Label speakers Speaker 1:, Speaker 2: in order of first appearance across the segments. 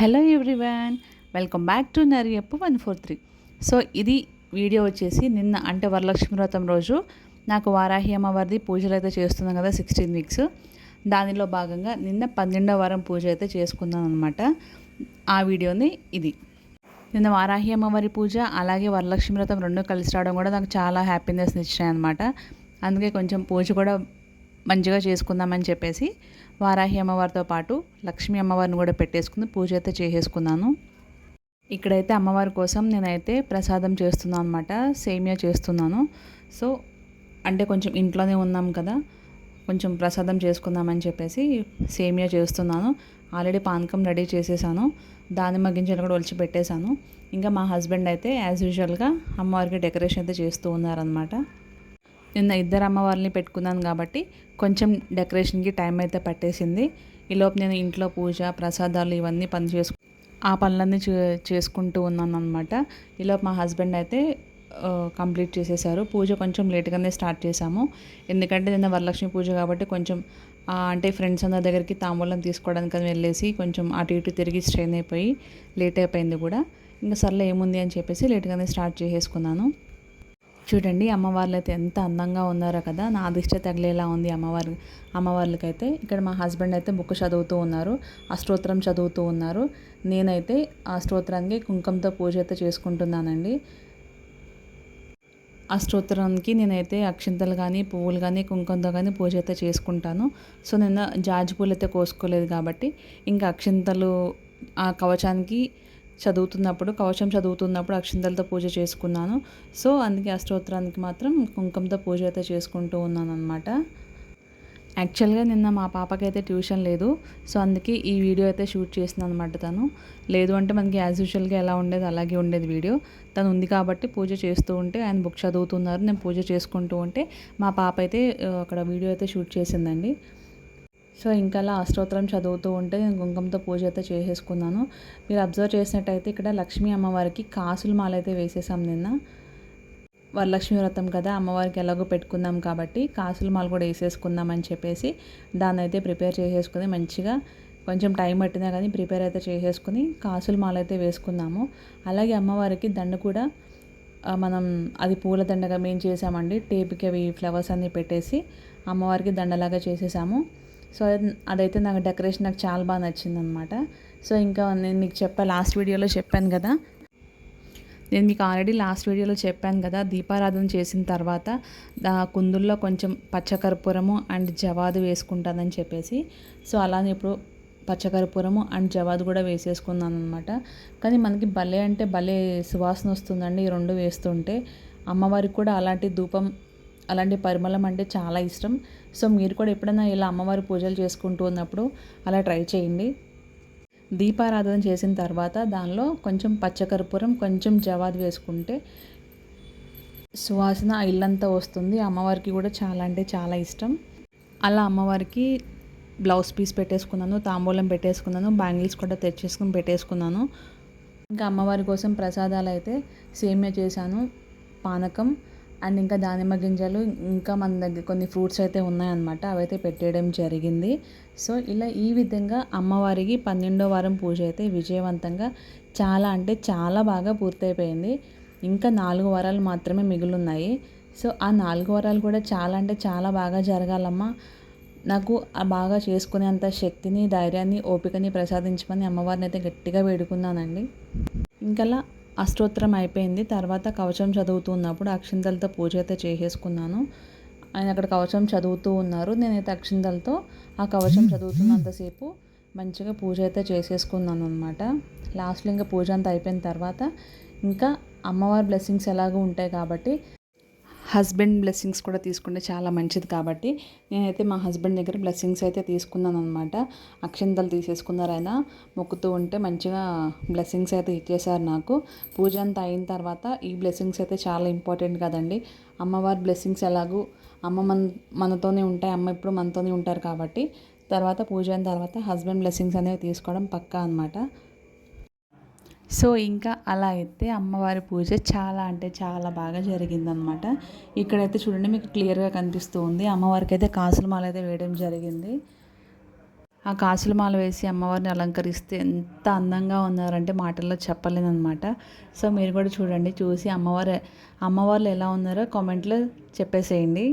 Speaker 1: Hello everyone welcome back to నరియప్పు one four three. So ఇది video వచ్చేసి నిన్న అంటే వరలక్ష్మి వ్రతం రోజు. నాకు వారాహి అమ్మవారిది పూజలు అయితే చేస్తున్నాం కదా సిక్స్టీన్ వీక్స్. దానిలో భాగంగా నిన్న పన్నెండవ వారం పూజ అయితే చేసుకున్నాను అనమాట ఆ వీడియోని ఇది. నిన్న వారాహి అమ్మవారి పూజ అలాగే వరలక్ష్మి వ్రతం రెండు కలిసి రావడం కూడా నాకు చాలా హ్యాపీనెస్ని ఇచ్చాయి అనమాట అందుకే కొంచెం పూజ కూడా మంచిగా చేసుకుందామని చెప్పేసి వారాహి అమ్మవారితో పాటు లక్ష్మీ అమ్మవారిని కూడా పెట్టేసుకుని పూజ అయితే చేసేసుకున్నాను. ఇక్కడైతే అమ్మవారి కోసం నేనైతే ప్రసాదం చేస్తున్నాను అనమాట సేమియా చేస్తున్నాను. సో అంటే కొంచెం ఇంట్లోనే ఉన్నాం కదా కొంచెం ప్రసాదం చేసుకుందామని చెప్పేసి సేమియా చేస్తున్నాను. ఆల్రెడీ పానకం రెడీ చేసేసాను దానిమ్మ గింజలు కూడా ఒలిచి పెట్టేశాను. ఇంకా మా హస్బెండ్ అయితే యాజ్ యూజువల్గా అమ్మవారికి డెకరేషన్ అయితే చేస్తూ ఉన్నారనమాట నిన్న ఇద్దరు అమ్మవారిని పెట్టుకున్నాను కాబట్టి కొంచెం డెకరేషన్కి టైం అయితే పట్టేసింది. ఈలోపు నేను ఇంట్లో పూజ ప్రసాదాలు ఇవన్నీ పని చేసుకు ఆ పనులన్నీ చే చేసుకుంటూ ఉన్నాను అనమాట ఈలోపు మా హస్బెండ్ అయితే కంప్లీట్ చేసేసారు. పూజ కొంచెం లేట్గానే స్టార్ట్ చేశాము. ఎందుకంటే నిన్న వరలక్ష్మి పూజ కాబట్టి కొంచెం అంటే ఫ్రెండ్స్ అందరి దగ్గరికి తాంబూలం తీసుకోవడానికి వెళ్ళేసి కొంచెం అటు ఇటు తిరిగి స్ట్రెయిన్ అయిపోయి లేట్ అయిపోయింది కూడా. ఇంకా సర్లే ఏముంది అని చెప్పేసి లేట్గానే స్టార్ట్ చేసేసుకున్నాను. చూడండి అమ్మవార్లు అయితే ఎంత అందంగా ఉన్నారో కదా. నా అదిష్ట తగిలేలా ఉంది అమ్మవారి అమ్మవార్లకైతే. ఇక్కడ మా హస్బెండ్ అయితే బుక్ చదువుతూ ఉన్నారు ఆ స్తోత్రం చదువుతూ ఉన్నారు. నేనైతే ఆ స్తోత్రానికి కుంకుమతో పూజ అయితే చేసుకుంటున్నానండి. ఆ స్తోత్రానికి నేనైతే అక్షింతలు కానీ పువ్వులు కానీ కుంకుమతో కానీ పూజ అయితే చేసుకుంటాను. సో నేను జాజి పూలు అయితే కోసుకోలేదు కాబట్టి ఇంకా అక్షింతలు ఆ కవచానికి చదువుతున్నప్పుడు కవచం చదువుతున్నప్పుడు అక్షింతలతో పూజ చేసుకున్నాను. సో అందుకే అష్టోత్తరానికి మాత్రం కుంకుమతో పూజ అయితే చేసుకుంటూ ఉన్నాను అనమాట యాక్చువల్గా నిన్న మా పాపకైతే ట్యూషన్ లేదు. సో అందుకే ఈ వీడియో అయితే షూట్ చేసిన అనమాట తను. లేదు అంటే మనకి యాజ్ యూజువల్గా ఎలా ఉండేది అలాగే ఉండేది వీడియో. తను ఉంది కాబట్టి పూజ చేస్తూ ఉంటే ఆయన బుక్ చదువుతున్నారు నేను పూజ చేసుకుంటూ ఉంటే మా పాప అయితే అక్కడ వీడియో అయితే షూట్ చేసిందండి. సో ఇంకా అలా అష్టోత్తరం చదువుతూ ఉంటే నేను కుంకుమతో పూజ అయితే చేసేసుకున్నాను. మీరు అబ్జర్వ్ చేసినట్టయితే ఇక్కడ లక్ష్మీ అమ్మవారికి కాసులు మాల అయితే వేసేసాం నిన్న. వరలక్ష్మి వ్రతం కదా అమ్మవారికి ఎలాగో పెట్టుకుందాం కాబట్టి కాసుల మాల కూడా వేసేసుకుందాం అని చెప్పేసి దాన్ని అయితే ప్రిపేర్ చేసేసుకుని మంచిగా కొంచెం టైం పట్టినా కానీ ప్రిపేర్ అయితే చేసేసుకుని కాసుల మాల అయితే వేసుకున్నాము. అలాగే అమ్మవారికి దండ కూడా మనం అది పూల దండగా మేము చేసామండి. టేపుకి అవి ఫ్లవర్స్ అన్నీ పెట్టేసి అమ్మవారికి దండలాగా చేసేసాము. సో అదైతే నాకు డెకరేషన్ నాకు చాలా బాగా నచ్చింది అనమాట సో ఇంకా నేను మీకు చెప్పా లాస్ట్ వీడియోలో చెప్పాను కదా. నేను మీకు ఆల్రెడీ లాస్ట్ వీడియోలో చెప్పాను కదా దీపారాధన చేసిన తర్వాత కుందుల్లో కొంచెం పచ్చకర్పూరము అండ్ జవాదు వేసుకుంటానని చెప్పేసి. సో అలానే ఇప్పుడు పచ్చకర్పూరము అండ్ జవాదు కూడా వేసేసుకున్నాను అనమాట కానీ మనకి భలే అంటే భలే సువాసన వస్తుందండి ఈ రెండు వేస్తుంటే. అమ్మవారికి కూడా అలాంటి ధూపం అలాంటి పరిమళం అంటే చాలా ఇష్టం. సో మీరు కూడా ఎప్పుడైనా ఇలా అమ్మవారి పూజలు చేసుకుంటూ ఉన్నప్పుడు అలా ట్రై చేయండి. దీపారాధన చేసిన తర్వాత దానిలో కొంచెం పచ్చకర్పూరం కొంచెం జవాది వేసుకుంటే సువాసన ఇల్లంతా వస్తుంది. అమ్మవారికి కూడా చాలా అంటే చాలా ఇష్టం. అలా అమ్మవారికి బ్లౌజ్ పీస్ పెట్టేసుకున్నాను తాంబూలం పెట్టేసుకున్నాను బ్యాంగిల్స్ కూడా తెచ్చేసుకుని పెట్టేసుకున్నాను. ఇంకా అమ్మవారి కోసం ప్రసాదాలు అయితే సేమియా చేశాను పానకం అండ్ ఇంకా దానిమ్మ గింజలు ఇంకా మన దగ్గర కొన్ని ఫ్రూట్స్ అయితే ఉన్నాయన్నమాట. అవైతే పెట్టేయడం జరిగింది. సో ఇలా ఈ విధంగా అమ్మవారికి పన్నెండో వారం పూజ అయితే విజయవంతంగా చాలా అంటే చాలా బాగా పూర్తయిపోయింది. ఇంకా నాలుగు వారాలు మాత్రమే మిగులున్నాయి. సో ఆ నాలుగు వారాలు కూడా చాలా అంటే చాలా బాగా జరగాలమ్మా. నాకు ఆ బాగా చేసుకునేంత శక్తిని ధైర్యాన్ని ఓపికని ప్రసాదించమని అమ్మవారిని అయితే గట్టిగా వేడుకున్నానండి. ఇంకలా అష్టోత్తరం అయిపోయింది. తర్వాత కవచం చదువుతున్నప్పుడు అక్షింతలతో పూజ అయితే చేసేసుకున్నాను. ఆయన అక్కడ కవచం చదువుతూ ఉన్నారు. నేనైతే అక్షింతలతో ఆ కవచం చదువుతున్నంతసేపు మంచిగా పూజ అయితే చేసేసుకున్నాను అనమాట లాస్ట్లో ఇంకా పూజ అంతా అయిపోయిన తర్వాత ఇంకా అమ్మవారి బ్లెస్సింగ్స్ ఎలాగో ఉంటాయి కాబట్టి హస్బెండ్ బ్లెస్సింగ్స్ కూడా తీసుకుంటే చాలా మంచిది కాబట్టి నేనైతే మా హస్బెండ్ దగ్గర బ్లెస్సింగ్స్ అయితే తీసుకున్నాను అనమాట అక్షంతలు తీసేసుకున్నారు ఆయన. మొక్కుతూ ఉంటే మంచిగా బ్లెస్సింగ్స్ అయితే ఇచ్చేసారు నాకు. పూజ అంతా అయిన తర్వాత ఈ బ్లెస్సింగ్స్ అయితే చాలా ఇంపార్టెంట్ కదండి. అమ్మవారి బ్లెస్సింగ్స్ ఎలాగూ అమ్మ మన మనతోనే ఉంటాయి. అమ్మ ఇప్పుడు మనతోనే ఉంటారు కాబట్టి. తర్వాత పూజ అయిన తర్వాత హస్బెండ్ బ్లెస్సింగ్స్ అనేవి తీసుకోవడం పక్కా అనమాట సో ఇంకా అలా అయితే అమ్మవారి పూజ చాలా అంటే చాలా బాగా జరిగిందనమాట ఇక్కడైతే చూడండి మీకు క్లియర్గా కనిపిస్తూ ఉంది. అమ్మవారికి అయితే కాసుల మాల అయితే వేయడం జరిగింది. ఆ కాసుల మాల వేసి అమ్మవారిని అలంకరిస్తే ఎంత అందంగా ఉన్నారంటే మాటల్లో చెప్పలేనమాట సో మీరు కూడా చూడండి చూసి అమ్మవారు అమ్మవార్లు ఎలా ఉన్నారో కామెంట్లో చెప్పేసేయండి.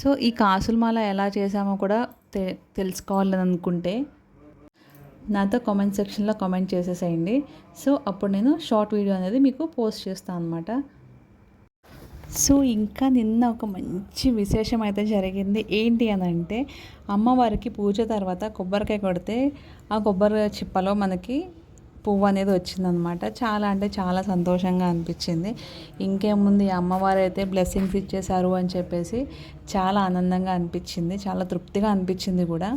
Speaker 1: సో ఈ కాసుల మాల ఎలా చేసామో కూడా తె తెలుసుకోవాలని అనుకుంటే నాతో కామెంట్ సెక్షన్లో కామెంట్ చేసేసేయండి. సో అప్పుడు నేను షార్ట్ వీడియో అనేది మీకు పోస్ట్ చేస్తాను అనమాట సో ఇంకా నిన్న ఒక మంచి విశేషం అయితే జరిగింది. ఏంటి అని అంటే అమ్మవారికి పూజ తర్వాత కొబ్బరికాయ కొడితే ఆ కొబ్బరి చిప్పలో మనకి పువ్వు అనేది వచ్చిందనమాట చాలా అంటే చాలా సంతోషంగా అనిపించింది. ఇంకేముంది? అమ్మవారు అయితే బ్లెస్సింగ్స్ ఇచ్చేశారు అని చెప్పేసి చాలా ఆనందంగా అనిపించింది. చాలా తృప్తిగా అనిపించింది కూడా.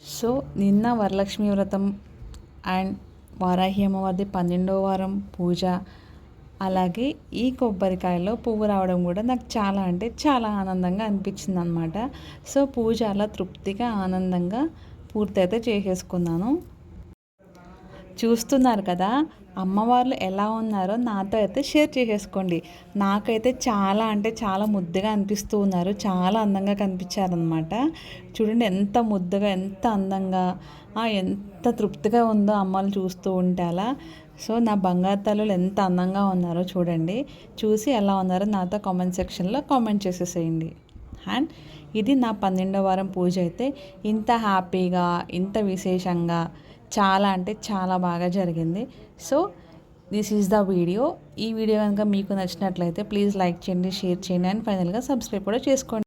Speaker 1: సో నిన్న వరలక్ష్మి వ్రతం అండ్ వారాహి అమ్మవారిది పన్నెండో వారం పూజ. అలాగే ఈ కొబ్బరికాయలో పువ్వు రావడం కూడా నాకు చాలా అంటే చాలా ఆనందంగా అనిపించింది అనమాట సో పూజ అలా తృప్తిగా ఆనందంగా పూర్తయితే చేసేసుకున్నాను. చూస్తున్నారు కదా అమ్మవార్లు ఎలా ఉన్నారో నాతో అయితే షేర్ చేసేసుకోండి. నాకైతే చాలా అంటే చాలా ముద్దుగా అనిపిస్తూ ఉన్నారు. చాలా అందంగా కనిపించారనమాట చూడండి ఎంత ముద్దుగా ఎంత అందంగా ఎంత తృప్తిగా ఉందో అమ్మలు చూస్తూ ఉంటే అలా. సో నా బంగారు తల్లులు ఎంత అందంగా ఉన్నారో చూడండి. చూసి ఎలా ఉన్నారో నాతో కామెంట్ సెక్షన్లో కామెంట్ చేసేసేయండి. అండ్ ఇది నా పన్నెండో వారం పూజ అయితే ఇంత హ్యాపీగా ఇంత విశేషంగా చాలా అంటే చాలా బాగా జరిగింది. So this is the video ఈ వీడియో కనుక మీకు నచ్చినట్లయితే ప్లీజ్ లైక్ చేయండి షేర్ చేయండి అండ్ ఫైనల్గా సబ్స్క్రైబ్ కూడా చేసుకోండి.